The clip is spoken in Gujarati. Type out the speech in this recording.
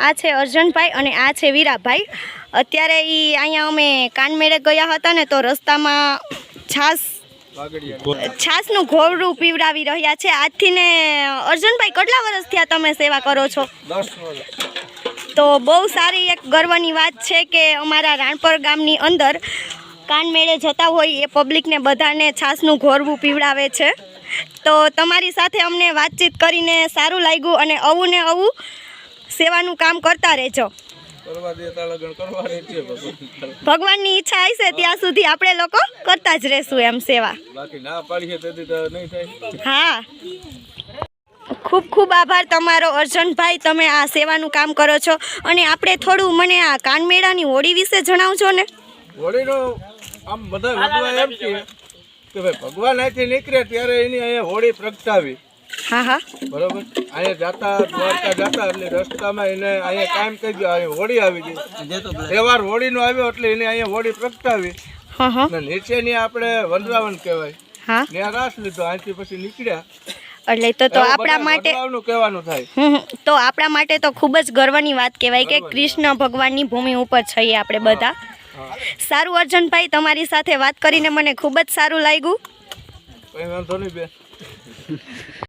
આ છે અર્જનભાઈ અને આ છે વીરાભાઈ. અત્યારે એ અહીંયા અમે કાનમેળે ગયા હતા ને તો રસ્તામાં છાસ છાસનું ઘોરડું પીવડાવી રહ્યા છે. આજથી ને અર્જુનભાઈ કેટલા વર્ષ થયા તમે સેવા કરો છો? તો બહુ સારી એક ગર્વની વાત છે કે અમારા રાણપર ગામની અંદર કાનમેળે જતા હોય એ પબ્લિકને બધાને છાસનું ઘોરવું પીવડાવે છે. તો તમારી સાથે અમને વાતચીત કરીને સારું લાગ્યું અને આવું ને આવું સેવાનું કામ કરતા રહેજો. ભગવાનની ઈચ્છા હશે ત્યાં સુધી આપણે લોકો કરતા જ રહેશું એમ સેવા. હા. ખૂબ ખૂબ આભાર તમારો અર્જનભાઈ તમે આ સેવાનું કામ કરો છો. અને આપણે થોડું મને આ કાનમેળાની હોળી વિશે જણાવજો ને. હોળીનો આમ બધા એમ કે કે ભાઈ ભગવાન અહીંથી નીકળે ત્યારે એની અહીંયા હોળી પ્રગટાવી. હા હા. બરોબર? અહીંયા જાતા દ્વારકા જાતા એટલે રસ્તામાં એને અહીંયા કાયમ કહી ગયો અહીંયા હોળી આવી ગઈ. તહેવાર હોળીનો આવ્યો એટલે એને અહીંયા હોળી પ્રગટાવી. હા હા. નીચેની આપણે વનરાવન કહેવાય. હા. ત્યાં રાસ લીધો અહીંથી પછી નીકળ્યા. એટલે તો તો આપણા માટે. તો આપણા માટે તો ખૂબ જ ગર્વની વાત કહેવાય કે કૃષ્ણ ભગવાનની ભૂમિ ઉપર છીએ આપણે બધા. સારું અર્જનભાઈ તમારી સાથે વાત કરીને મને ખૂબ જ સારું લાગ્યું.